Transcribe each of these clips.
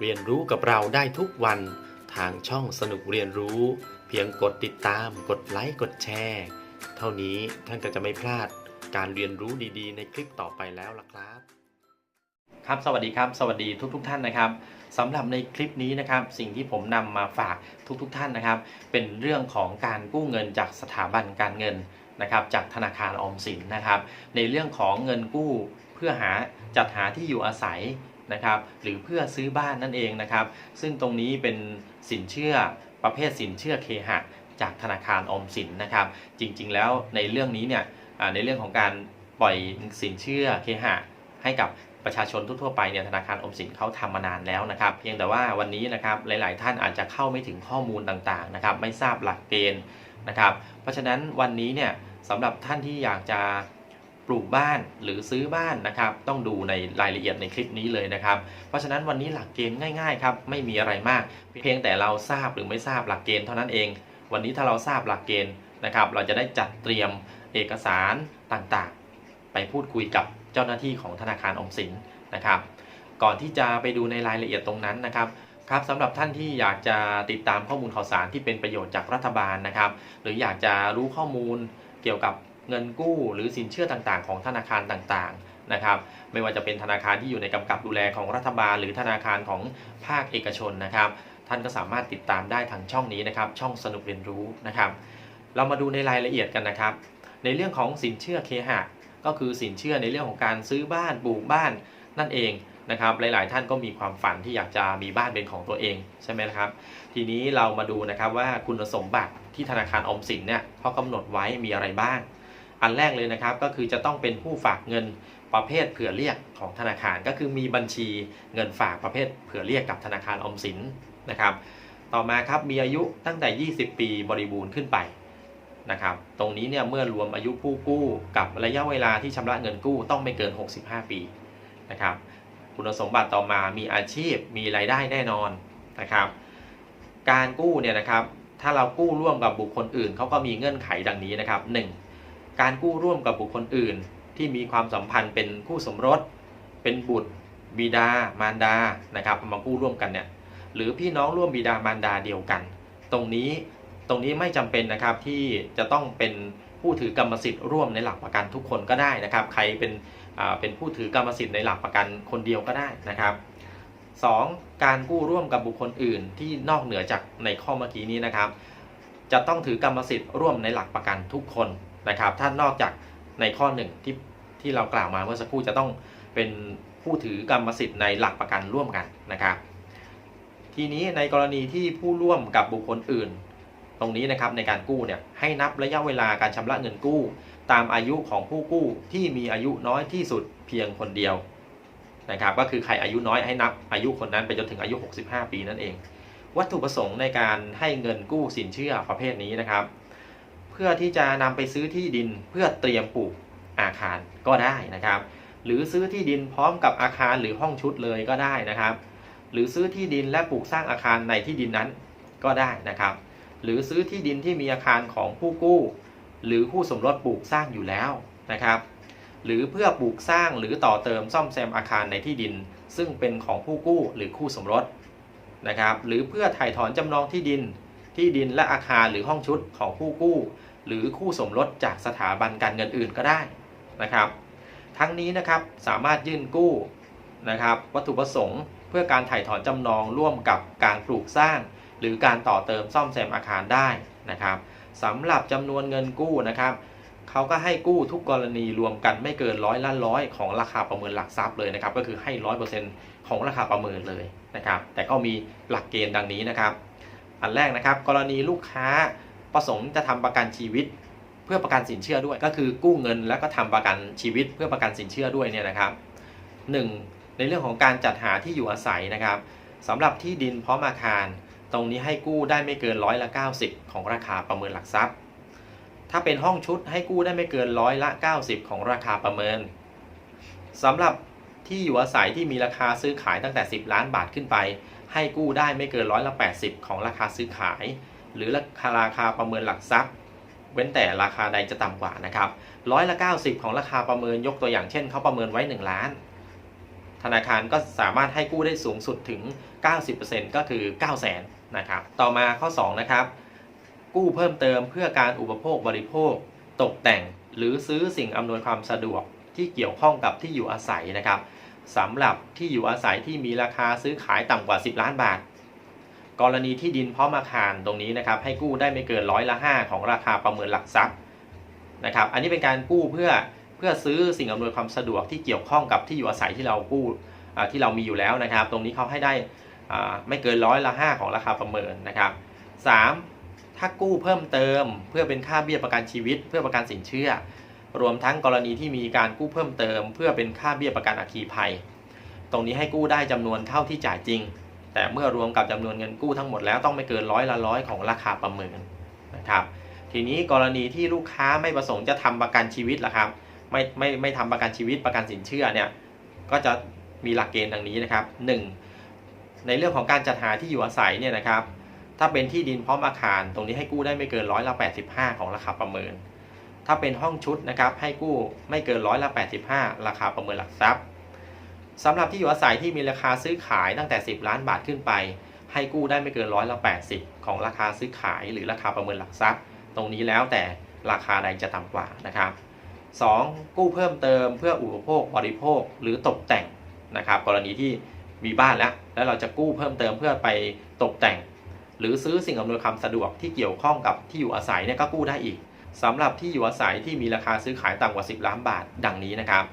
เรียนรู้กับเราได้ทุกวันทางช่องสนุกเรียนรู้ เพียงกดติดตาม กดไลค์กดแชร์ เท่านี้ท่านก็จะไม่พลาดการเรียนรู้ดีๆ ในคลิปต่อไปแล้วล่ะครับ ครับสวัสดีครับ สวัสดีทุกๆทท่านนะครับสำหรับในคลิปนี้นะครับ สิ่งที่ผมนำมาฝากทุกๆทท่านนะครับ เป็นเรื่องของการกู้เงินจากสถาบันการเงินนะครับ จากธนาคารออมสินนะครับ ในเรื่องของเงินกู้เพื่อหาจัดหาที่อยู่อาศัย นะครับหรือเพื่อซื้อบ้านนั่นเองนะครับซึ่งตรงนี้เป็นสินเชื่อประเภทสินเชื่อเคหะจากธนาคารออมสินนะครับจริงๆแล้วในเรื่องนี้เนี่ยในเรื่องของการปล่อยสินเชื่อเคหะให้กับประชาชนทั่วๆไปเนี่ยธนาคารออมสินเขาทำมานานแล้วนะครับ เพียงแต่ว่าวันนี้นะครับหลาย ๆ ท่านอาจจะเข้าไม่ถึงข้อมูลต่างๆนะครับไม่ทราบหลักเกณฑ์นะครับ เพราะฉะนั้นวันนี้เนี่ยสำหรับท่านที่อยากจะ ปลูกบ้านหรือซื้อบ้านนะครับ ต้องดูในรายละเอียดในคลิปนี้เลยนะครับ เพราะฉะนั้นวันนี้หลักเกณฑ์ง่ายๆครับไม่มีอะไรมาก เพียงแต่เราทราบหรือไม่ทราบหลักเกณฑ์เท่านั้นเอง วันนี้ถ้าเราทราบหลักเกณฑ์นะครับ เราจะได้จัดเตรียมเอกสารต่างๆ ไปพูดคุยกับเจ้าหน้าที่ของธนาคารอมสินนะครับ ก่อนที่จะไปดูในรายละเอียดตรงนั้นนะครับครับสำหรับท่านที่อยากจะติดตามข้อมูลข่าวสารที่เป็นประโยชน์จากรัฐบาลนะครับ หรืออยากจะรู้ข้อมูลเกี่ยวกับ เงินกู้หรือสินเชื่อต่างๆ ของธนาคารต่างๆนะครับ ไม่ว่าจะเป็นธนาคารที่อยู่ในกำกับดูแลของรัฐบาล หรือธนาคารของภาคเอกชนนะครับ ท่านก็สามารถติดตามได้ทางช่องนี้นะครับ ช่องสนุกเรียนรู้นะครับ เรามาดูในรายละเอียดกันนะครับ ในเรื่องของสินเชื่อเคหะก็คือสินเชื่อในเรื่องของการซื้อบ้านปลูกบ้านนั่นเองนะครับหลาย ๆ ท่านก็มีความฝันที่อยากจะมีบ้านเป็นของตัวเองใช่ไหมครับ ทีนี้เรามาดูนะครับว่าคุณสมบัติที่ธนาคารออมสินเนี่ยเขากำหนดไว้มีอะไรบ้าง อันแรกเลยนะครับก็คือจะต้องเป็นผู้ฝากเงินประเภทเผื่อเรียกของธนาคารก็คือมีบัญชีเงินฝากประเภทเผื่อเรียกกับธนาคารอมสินนะครับ ต่อมาครับมีอายุตั้งแต่ 20 ปีบริบูรณ์ขึ้นไปนะครับ ตรงนี้เนี่ยเมื่อรวมอายุผู้กู้กับระยะเวลาที่ชำระเงินกู้ต้องไม่เกิน 65 ปีนะครับคุณสมบัติต่อมามีอาชีพมีรายได้แน่นอนนะครับ การกู้เนี่ยนะครับถ้าเรากู้ร่วมกับบุคคลอื่นเขาก็มีเงื่อนไขดังนี้นะครับ 1. การกู้ร่วมกับบุคคลอื่น ที่มีความสัมพันธ์เป็นคู่สมรส เป็นบุตร บิดา มารดานะครับเอามากู้ร่วมกันเนี่ยหรือพี่น้องร่วมบิดามารดาเดียวกัน ตรงนี้ตรงนี้ไม่จำเป็นนะครับที่จะต้องเป็นผู้ถือกรรมสิทธิ์ร่วมในหลักประกันทุกคนก็ได้นะครับ ใครเป็นเป็นผู้ถือกรรมสิทธิ์ในหลักประกันคนเดียวก็ได้นะครับ 2. การกู้ร่วมกับบุคคลอื่นที่นอกเหนือจากในข้อเมื่อกี้นี้นะครับ จะต้องถือกรรมสิทธิ์ร่วมในหลักประกันทุกคน นะครับถ้านอกจากในข้อหนึ่งที่ที่เรากล่าวมาเมื่อสักครู่จะต้องเป็นผู้ถือกรรมสิทธิ์ในหลักประกันร่วมกันนะครับทีนี้ในกรณีที่ผู้ร่วมกับบุคคลอื่น ตรงนี้นะครับในการกู้เนี่ยให้นับระยะเวลาการชำระเงินกู้ ตามอายุของผู้กู้ที่มีอายุน้อยที่สุดเพียงคนเดียวนะครับก็คือใครอายุน้อยให้นับอายุคนนั้นไปจนถึงอายุ 65 ปีนั่นเอง วัตถุประสงค์ในการให้เงินกู้สินเชื่อประเภทนี้นะครับ เพื่อที่จะนำไปซื้อที่ดินเพื่อเตรียมปลูกอาคารก็ได้นะครับ หรือซื้อที่ดินพร้อมกับอาคารหรือห้องชุดเลยก็ได้นะครับ หรือซื้อที่ดินและปลูกสร้างอาคารในที่ดินนั้นก็ได้นะครับ หรือซื้อที่ดินที่มีอาคารของผู้กู้ หรือคู่สมรสปลูกสร้างอยู่แล้วนะครับ หรือเพื่อปลูกสร้างหรือต่อเติมซ่อมแซมอาคารในที่ดิน ซึ่งเป็นของผู้กู้หรือคู่สมรสนะครับ หรือเพื่อถ่ายถอนจำนองที่ดิน ที่ดินและอาคารหรือห้องชุดของผู้กู้ หรือคู่สมรสจากสถาบันการเงินอื่นก็ได้นะครับ ทั้งนี้นะครับสามารถยื่นกู้นะครับวัตถุประสงค์ เพื่อการถ่ายถอนจำนองร่วมกับการปลูกสร้าง หรือการต่อเติมซ่อมแซมอาคารได้นะครับสำหรับจำนวนเงินกู้นะครับเขาก็ให้กู้ทุกกรณีรวมกันไม่เกินร้อยละร้อยของราคาประเมินหลักทรัพย์เลยนะครับ ก็คือให้ร้อยเปอร์เซ็นต์ของราคาประเมินเลยนะครับ แต่ก็มีหลักเกณฑ์ดังนี้นะครับ อันแรกนะครับ กรณีลูกค้าประสงค์จะทำประกันชีวิต เพื่อประกันสินเชื่อด้วย ก็คือกู้เงินแล้วก็ทำประกันชีวิต เพื่อประกันสินเชื่อด้วยเนี่ยนะครับ 1. ในเรื่องของการจัดหาที่อยู่อาศัยนะครับสำหรับที่ดินพร้อมอาคาร ตรงนี้ให้กู้ได้ไม่เกินร้อยละ 90 ของราคาประเมินหลักทรัพย์ ถ้าเป็นห้องชุดให้กู้ได้ไม่เกินร้อยละ 90 ของราคาประเมินสำหรับที่อยู่อาศัยที่มีราคาซื้อขายตั้งแต่ 10 ล้านบาทขึ้นไป ให้กู้ได้ไม่เกินร้อยละ 80 ของราคาซื้อขาย หรือราคาราคาประเมินหลักทรัพย์ เว้นแต่ราคาใดจะต่ำกว่านะครับร้อยละ 90 ของราคาประเมินยกตัวอย่างเช่นเขาประเมินไว้ 1 ล้าน ธนาคารก็สามารถให้กู้ได้สูงสุดถึง 90%ก็คือ 9 0 0 0 0 0นะครับต่อมาข้อ 2 นะครับ กู้เพิ่มเติมเพื่อการอุปโภคบริโภค ตกแต่ง หรือซื้อสิ่งอำนวยความสะดวกที่เกี่ยวข้องกับที่อยู่อาศัยนะครับ สำหรับที่อยู่อาศัยที่มีราคาซื้อขายต่ำกว่า 10 ล้านบาท กรณีที่ดินพร้อมอาคารตรงนี้นะครับ ให้กู้ได้ไม่เกินร้อยละ 5 ของราคาประเมินหลักทรัพย์นะครับ อันนี้เป็นการกู้เพื่อเพื่อซื้อสิ่งอำนวยความสะดวกที่เกี่ยวข้องกับที่อยู่อาศัยที่เรากู้ที่เรามีอยู่แล้วนะครับ ตรงนี้เขาให้ได้ไม่เกินร้อยละ 5 ของราคาประเมินนะครับ 3. ถ้ากู้เพิ่มเติมเพื่อเป็นค่าเบี้ยประกันชีวิต เพื่อประกันสินเชื่อ รวมทั้งกรณีที่มีการกู้เพิ่มเติม เพื่อเป็นค่าเบี้ยประกันอัคคีภัย ตรงนี้ให้กู้ได้จำนวนเท่าที่จ่ายจริง แต่เมื่อรวมกับจำนวนเงินกู้ทั้งหมดแล้วต้องไม่เกินร้อยละร้อยของราคาประเมินนะครับทีนี้กรณีที่ลูกค้าไม่ประสงค์จะทำประกันชีวิตล่ะครับ ไม่ไม่ไม่ทำประกันชีวิตประกันสินเชื่อเนี่ยก็จะมีหลักเกณฑ์ดังนี้นะครับ 1. ในเรื่องของการจัดหาที่อยู่อาศัยเนี่ยนะครับ ถ้าเป็นที่ดินพร้อมอาคาร ตรงนี้ให้กู้ได้ไม่เกินร้อยละ85 ของราคาประเมิน ถ้าเป็นห้องชุดนะครับให้กู้ไม่เกินร้อยละ 85 ราคาประเมินหลักทรัพย์สำหรับที่อยู่อาศัยที่มีราคาซื้อขายตั้งแต่ 10 ล้านบาทขึ้นไป ให้กู้ได้ไม่เกินร้อยละ 80 ของราคาซื้อขายหรือราคาประเมินหลักทรัพย์ ตรงนี้แล้วแต่ราคาใดจะต่ำกว่านะครับ 2. กู้เพิ่มเติมเพื่ออุปโภคบริโภคหรือตกแต่งนะครับ กรณีที่มีบ้านแล้ว แล้วเราจะกู้เพิ่มเติมเพื่อไปตกแต่ง หรือซื้อสิ่งอำนวยความสะดวกที่เกี่ยวข้องกับที่อยู่อาศัยเนี่ยก็กู้ได้อีก สำหรับที่อยู่อาศัยที่มีราคาซื้อขายต่ำกว่า 10 ล้านบาท ดังนี้นะครับ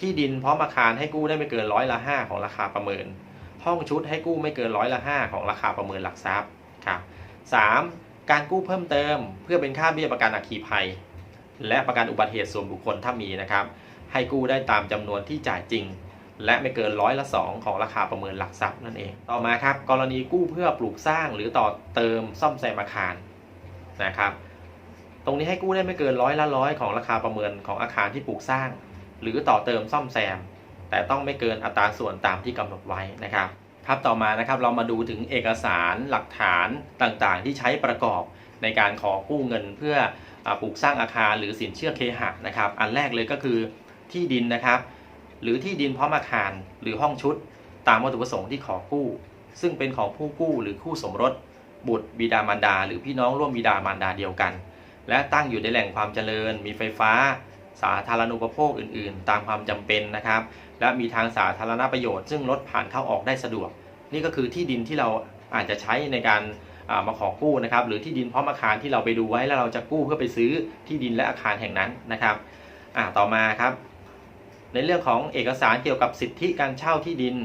ที่ดินพร้อมอาคารให้กู้ได้ไม่เกินร้อยละ5ของราคาประเมิน ห้องชุดให้กู้ไม่เกินร้อยละ5ของราคาประเมินหลักทรัพย์ครับ 3. การกู้เพิ่มเติม เพื่อเป็นค่าเบี้ยประกันอัคคีภัย และประกันอุบัติเหตุส่วนบุคคลถ้ามีนะครับ ให้กู้ได้ตามจำนวนที่จ่ายจริง และไม่เกินร้อยละ2ของราคาประเมินหลักทรัพย์นั่นเอง ต่อมาครับ กรณีกู้เพื่อปลูกสร้างหรือต่อเติมซ่อมแซมอาคารนะครับ ตรงนี้ให้กู้ได้ไม่เกินร้อยละร้อยของราคาประเมินของอาคารที่ปลูกสร้าง หรือต่อเติมซ่อมแซม แต่ต้องไม่เกินอัตราส่วนตามที่กำหนดไว้นะครับครับต่อมานะครับเรามาดูถึงเอกสารหลักฐานต่างๆ ที่ใช้ประกอบในการขอกู้เงินเพื่ออปลูกสร้างอาคารหรือสินเชื่อเคหะนะครับ อันแรกเลยก็คือที่ดินนะครับ หรือที่ดินพร้อมอาคารหรือห้องชุด ตามวัตถุประสงค์ที่ขอกู้ ซึ่งเป็นของผู้กู้หรือคู่สมรส บุตรบิดามารดา หรือพี่น้องร่วมบิดามารดาเดียวกัน และตั้งอยู่ในแหล่งความเจริญ มีไฟฟ้า สาธารณูปโภคอื่น ๆ ตามความจำเป็นนะครับ และมีทางสาธารณประโยชน์ ซึ่งรถผ่านเข้าออกได้สะดวก นี่ก็คือที่ดินที่เราอาจจะใช้ในการามาขอกู้นะครับ หรือที่ดินพร้อมอาคารที่เราไปดูไว้แล้วเราจะกู้เพื่อไปซื้อที่ดินและอาคารแห่งนั้นนะครับต่อมาครับ ในเรื่องของเอกสารเกี่ยวกับสิทธิการเช่าที่ดิน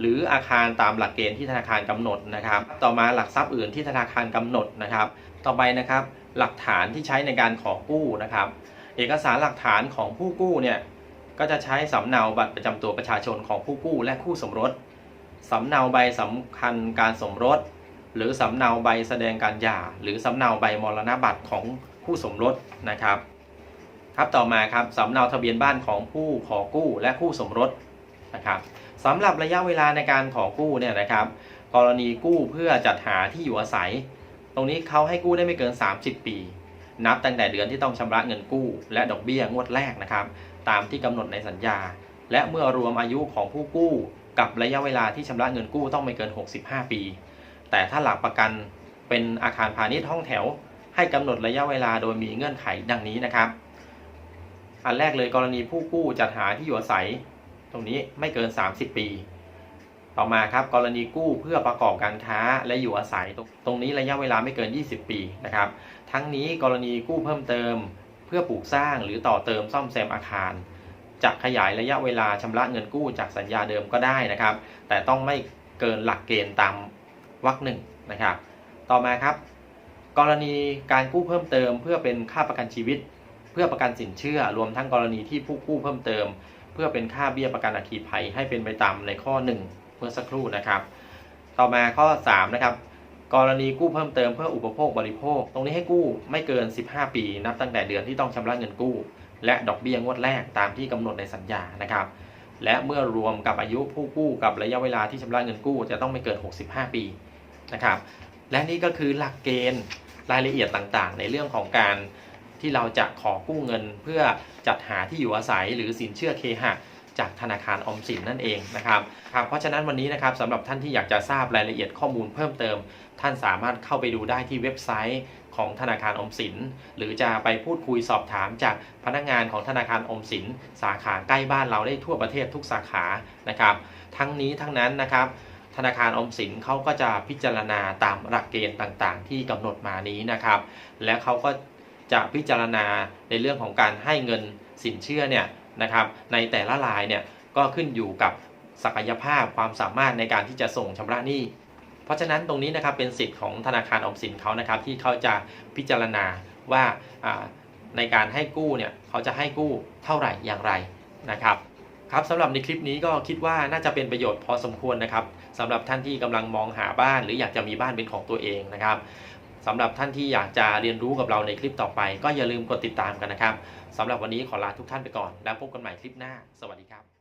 หรืออาคารตามหลักเกณฑ์ที่ธนาคารกำหนดนะครับ ต่อมาหลักทรัพย์อื่นที่ธนาคารกำหนดนะครับ ต่อไปนะครับ หลักฐานที่ใช้ในการขอกู้นะครับ เอกสารหลักฐานของผู้กู้เนี่ยก็จะใช้สำเนาบัตรประจำตัวประชาชนของผู้กู้และคู่สมรสสำเนาใบสำคัญการสมรส หรือสำเนาใบแสดงการหย่า หรือสำเนาใบมรณบัตรของคู่สมรสนะครับ ครับต่อมาครับสำเนาทะเบียนบ้านของผู้ขอกู้และคู่สมรสนะครับสำหรับระยะเวลาในการขอกู้เนี่ยนะครับ กรณีกู้เพื่อจัดหาที่อยู่อาศัย รงนี้เขาให้กู้ได้ไม่เกิน 30 ปี นับตั้งแต่เดือนที่ต้องชำระเงินกู้ และดอกเบี้ยงวดแรกนะครับ ตามที่กำหนดในสัญญา และเมื่อรวมอายุของผู้กู้ กับระยะเวลาที่ชำระเงินกู้ต้องไม่เกิน 65 ปี แต่ถ้าหลักประกันเป็นอาคารพาณิชย์ห้องแถว ให้กำหนดระยะเวลาโดยมีเงื่อนไขดังนี้นะครับ อันแรกเลยกรณีผู้กู้จัดหาที่อยู่อาศัย ตรงนี้ไม่เกิน 30 ปี ต่อมาครับกรณีกู้เพื่อประกอบการค้าและอยู่อาศัยตรงนี้ระยะเวลาไม่เกิน 20 ปีนะครับทั้งนี้กรณีกู้เพิ่มเติม เพื่อปลูกสร้างหรือต่อเติมซ่อมแซมอาคารจะขยายระยะเวลาชำระเงินกู้จากสัญญาเดิมก็ได้นะครับ แต่ต้องไม่เกินหลักเกณฑ์ตามวรรคหนึ่งนะครับ ต่อมาครับ กรณีการกู้เพิ่มเติม เพื่อเป็นค่าประกันชีวิต เพื่อประกันสินเชื่อ รวมทั้งกรณีที่ผู้กู้เพิ่มเติม เพื่อเป็นค่าเบี้ยประกันอัคคีภัยให้เป็นไปตามในข้อ 1 เมื่อสักครู่นะครับ ต่อมาข้อ 3 นะครับ กรณีกู้เพิ่มเติมเพื่ออุปโภคบริโภค ตรงนี้ให้กู้ไม่เกิน 15 ปี นับตั้งแต่เดือนที่ต้องชำระเงินกู้ และดอกเบี้ยงวดแรกตามที่กำหนดในสัญญานะครับ และเมื่อรวมกับอายุผู้กู้กับระยะเวลาที่ชำระเงินกู้จะต้องไม่เกิน 65 ปีนะครับ และนี่ก็คือหลักเกณฑ์รายละเอียดต่างๆ ในเรื่องของการที่เราจะขอกู้เงินเพื่อจัดหาที่อยู่อาศัยหรือสินเชื่อเคหะ จากธนาคารออมสินนั่นเองนะครับครับเพราะฉะนั้นวันนี้นะครับสำหรับท่านที่อยากจะทราบรายละเอียดข้อมูลเพิ่มเติม ท่านสามารถเข้าไปดูได้ที่เว็บไซต์ของธนาคารอมสิน หรือจะไปพูดคุยสอบถามจากพนักงานของธนาคารอมสิน สาขาใกล้บ้านเราได้ทั่วประเทศทุกสาขานะครับ ทั้งนี้ทั้งนั้นนะครับ ธนาคารออมสินเขาก็จะพิจารณาตามหลักเกณฑ์ต่างๆ ที่กำหนดมานี้นะครับ และเขาก็จะพิจารณาในเรื่องของการให้เงินสินเชื่อเนี่ย นะครับ ในแต่ละรายเนี่ยก็ขึ้นอยู่กับศักยภาพความสามารถในการที่จะส่งชำระหนี้ เพราะฉะนั้นตรงนี้นะครับเป็นสิทธิ์ของธนาคารออมสินเขานะครับที่เขาจะพิจารณาว่าในการให้กู้เนี่ยเขาจะให้กู้เท่าไหร่อย่างไรนะครับครับสำหรับในคลิปนี้ก็คิดว่าน่าจะเป็นประโยชน์พอสมควรนะครับสำหรับท่านที่กำลังมองหาบ้าน หรืออยากจะมีบ้านเป็นของตัวเองนะครับ สำหรับท่านที่อยากจะเรียนรู้กับเราในคลิปต่อไป ก็อย่าลืมกดติดตามกันนะครับสำหรับวันนี้ขอลาทุกท่านไปก่อน แล้วพบกันใหม่คลิปหน้า สวัสดีครับ